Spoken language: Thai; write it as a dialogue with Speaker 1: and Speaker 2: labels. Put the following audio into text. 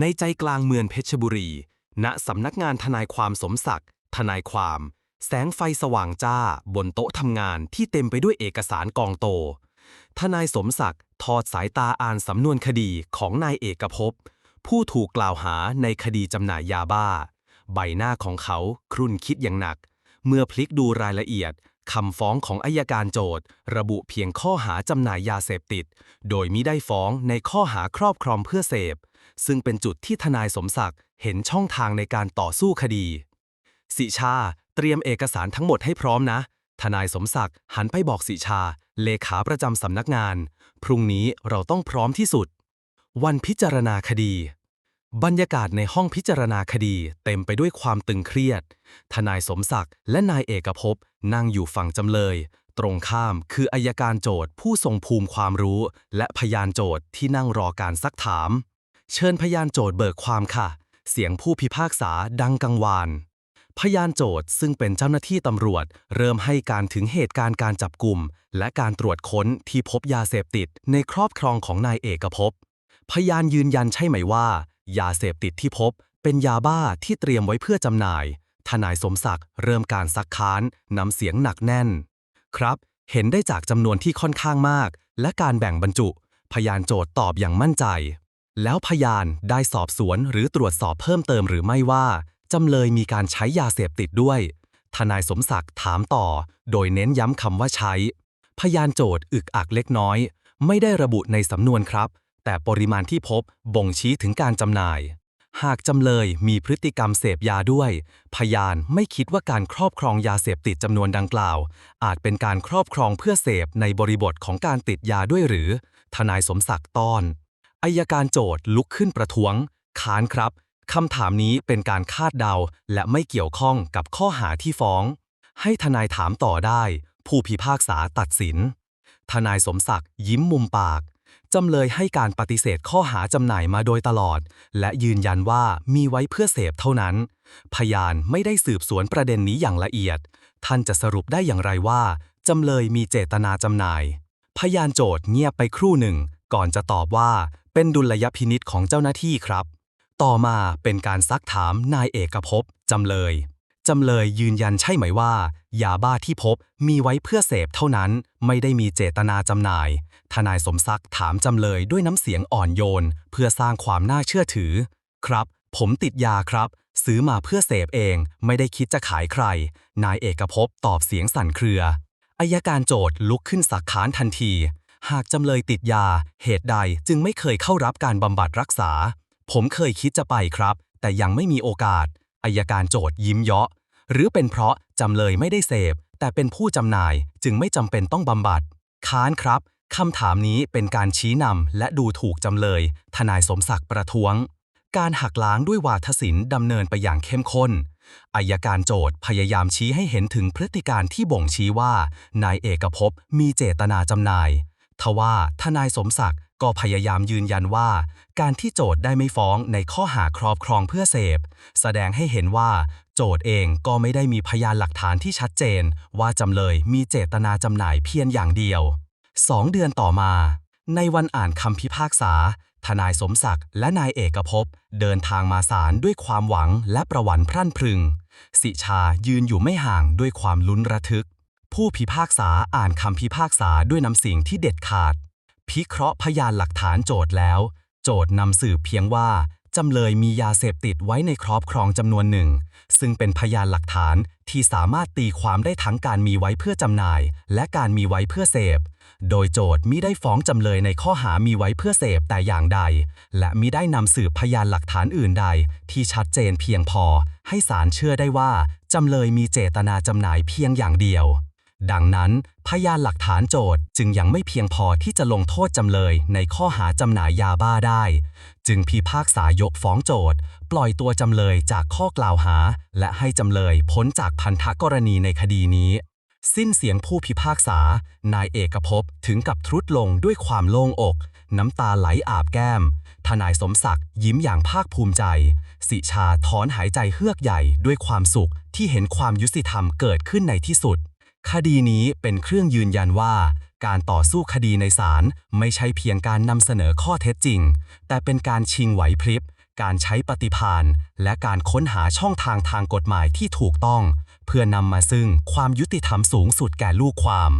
Speaker 1: ในใจกลางเมืองเพชรบุรี ณสำนักงานทนายความสมศักดิ์ ทนายความ แสงไฟสว่างจ้า บนโต๊ะทำงานที่เต็มไปด้วยเอกสารกองโต ทนายสมศักดิ์ทอดสายตาอ่านสำนวนคดีของนายเอกภพ ผู้ถูกกล่าวหาในคดีจำหน่ายยาบ้า ใบหน้าของเขาครุ่นคิดอย่างหนัก เมื่อพลิกดูรายละเอียดคำฟ้องของอายการโจทย์ ระบุเพียงข้อหาจำหน่ายยาเสพติด โดยมิได้ฟ้องในข้อหาครอบครองเพื่อเสพ ซึ่งเป็นจุดที่ทนายสมศักดิ์เห็นช่องทางในการต่อสู้คดี สิชาเตรียมเอกสารทั้งหมดให้พร้อมนะ ทนายสมศักดิ์หันไปบอกสิชา เลขาประจำสำนักงาน พรุ่งนี้เราต้องพร้อมที่สุด วันพิจารณาคดี บรรยากาศในห้องพิจารณาคดีเต็มไปด้วยความตึงเครียด ทนายสมศักดิ์และนายเอกภพนั่งอยู่ฝั่งจำเลย ตรงข้ามคืออายการโจทย์ผู้ทรงภูมิความรู้ และพยานโจทย์ที่นั่งรอการซักถาม เชิญพยานโจทย์เบิกความค่ะ เสียงผู้พิพากษาดังกังวาน พยานโจทย์ซึ่งเป็นเจ้าหน้าที่ตำรวจ เริ่มให้การถึงเหตุการณ์การจับกลุ่ม และการตรวจค้นที่พบยาเสพติดในครอบครองของนายเอกภพ พยานยืนยันใช่ไหมว่า ยาเสพติดที่พบ เป็นยาบ้าที่เตรียมไว้เพื่อจำหน่าย ทนายสมศักดิ์เริ่มการซักค้านนำเสียงหนักแน่น ครับ เห็นได้จากจำนวนที่ค่อนข้างมาก และการแบ่งบรรจุ พยานโจทย์ตอบอย่างมั่นใจ แล้วพยานได้สอบสวนหรือตรวจสอบเพิ่มเติมหรือไม่ว่าจำเลยมีการใช้ยาเสพติดด้วย ทนายสมศักดิ์ถามต่อ โดยเน้นย้ำคำว่าใช้ พยานโจทย์อึกอักเล็กน้อย ไม่ได้ระบุในสำนวนครับ แต่ปริมาณที่พบบ่งชี้ถึงการจำหน่าย หากจำเลยมีพฤติกรรมเสพยาด้วย พยานไม่คิดว่าการครอบครองยาเสพติดจำนวนดังกล่าว อาจเป็นการครอบครองเพื่อเสพในบริบทของการติดยาด้วยหรือ ทนายสมศักดิ์ต้อน อายการโจทย์ลุกขึ้นประท้วง ค้านครับคำถามนี้เป็นการคาดเดา และไม่เกี่ยวข้องกับข้อหาที่ฟ้อง ให้ทนายถามต่อได้ ผู้พิพากษาตัดสิน ทนายสมศักดิ์ยิ้มมุมปาก จำเลยให้การปฏิเสธข้อหาจำหน่ายมาโดยตลอด และยืนยันว่ามีไว้เพื่อเสพเท่านั้น พยานไม่ได้สืบสวนประเด็นนี้อย่างละเอียด ท่านจะสรุปได้อย่างไรว่า จำเลยมีเจตนาจำหน่าย พยานโจทย์เงียบไปครู่หนึ่ง ก่อนจะตอบว่า เป็นดุลยพินิษของเจ้าหน้าที่ครับ ต่อมาเป็นการซักถามนายเอกภพจำเลย จำเลยยืนยันใช่ไหมว่า ยาบ้าที่พบมีไว้เพื่อเสพเท่านั้น ไม่ได้มีเจตนาจำหน่าย ทนายสมศักดิ์ถามจำเลยด้วยน้ำเสียงอ่อนโยน เพื่อสร้างความน่าเชื่อถือ ครับ ผมติดยาครับ ซื้อมาเพื่อเสพเอง ไม่ได้คิดจะขายใคร นายเอกภพตอบเสียงสั่นเครืออายการโจทย์ลุกขึ้นสักค้านทันที หากจำเลยติดยา เหตุใดจึงไม่เคยเข้ารับการบำบัดรักษา ผมเคยคิดจะไปครับ แต่ยังไม่มีโอกาสอายการโจทย์ยิ้มเยาะ หรือเป็นเพราะจำเลยไม่ได้เสพ แต่เป็นผู้จำหน่ายจึงไม่จำเป็นต้องบำบัด ค้านครับคำถามนี้เป็นการชี้นำและดูถูกจำเลย ทนายสมศักดิ์ประท้วง การหักล้างด้วยวาทศิลป์ดำเนินไปอย่างเข้มข้นอายการโจทย์พยายามชี้ให้เห็นถึงพฤติการที่บ่งชี้ว่า นายเอกภพมีเจตนาจำหน่าย ทว่าทนายสมศักดิ์ก็พยายามยืนยันว่า การที่โจทย์ได้ไม่ฟ้องในข้อหาครอบครองเพื่อเสพ แสดงให้เห็นว่า โจทย์เองก็ไม่ได้มีพยานหลักฐานที่ชัดเจน ว่าจำเลยมีเจตนาจำหน่ายเพียงอย่างเดียวสองเดือนต่อมา ในวันอ่านคำพิพากษา ทนายสมศักดิ์และนายเอกภพเดินทางมาศาลด้วยความหวังและประวันพรั่นพรึง สิชายืนอยู่ไม่ห่างด้วยความลุ้นระทึก ผู้พิพากษาอ่านคำพิพากษาด้วยน้ำเสียงที่เด็ดขาด พิเคราะห์พยานหลักฐานโจทย์แล้ว โจทย์นำสืบเพียงว่า จำเลยมียาเสพติดไว้ในครอบครองจำนวนหนึ่ง ซึ่งเป็นพยานหลักฐานที่สามารถตีความได้ทั้งการมีไว้เพื่อจำหน่าย และการมีไว้เพื่อเสพ โดยโจทย์มิได้ฟ้องจำเลยในข้อหามีไว้เพื่อเสพแต่อย่างใด และมิได้นำสืบพยานหลักฐานอื่นใด ที่ชัดเจนเพียงพอ ให้ศาลเชื่อได้ว่า จำเลยมีเจตนาจำหน่ายเพียงอย่างเดียว ดังนั้น พยานหลักฐานโจทย์จึงยังไม่เพียงพอที่จะลงโทษจำเลยในข้อหาจำหน่ายยาบ้าได้ จึงพิพากษายกฟ้องโจทย์ ปล่อยตัวจำเลยจากข้อกล่าวหา และให้จำเลยพ้นจากพันธกรณีในคดีนี้ สิ้นเสียงผู้พิพากษา นายเอกภพถึงกับทรุดลงด้วยความโล่งอก น้ำตาไหลอาบแก้ม ทนายสมศักดิ์ยิ้มอย่างภาคภูมิใจสิชาถอนหายใจเฮือกใหญ่ด้วยความสุขที่เห็นความยุติธรรมเกิดขึ้นในที่สุด คดีนี้เป็นเครื่องยืนยันว่า การต่อสู้คดีในศาลไม่ใช่เพียงการนำเสนอข้อเท็จจริง แต่เป็นการชิงไหวพริบ การใช้ปฏิพานและการค้นหาช่องทางทางกฎหมายที่ถูกต้อง เพื่อนำมาซึ่งความยุติธรรมสูงสุดแก่ลูกความ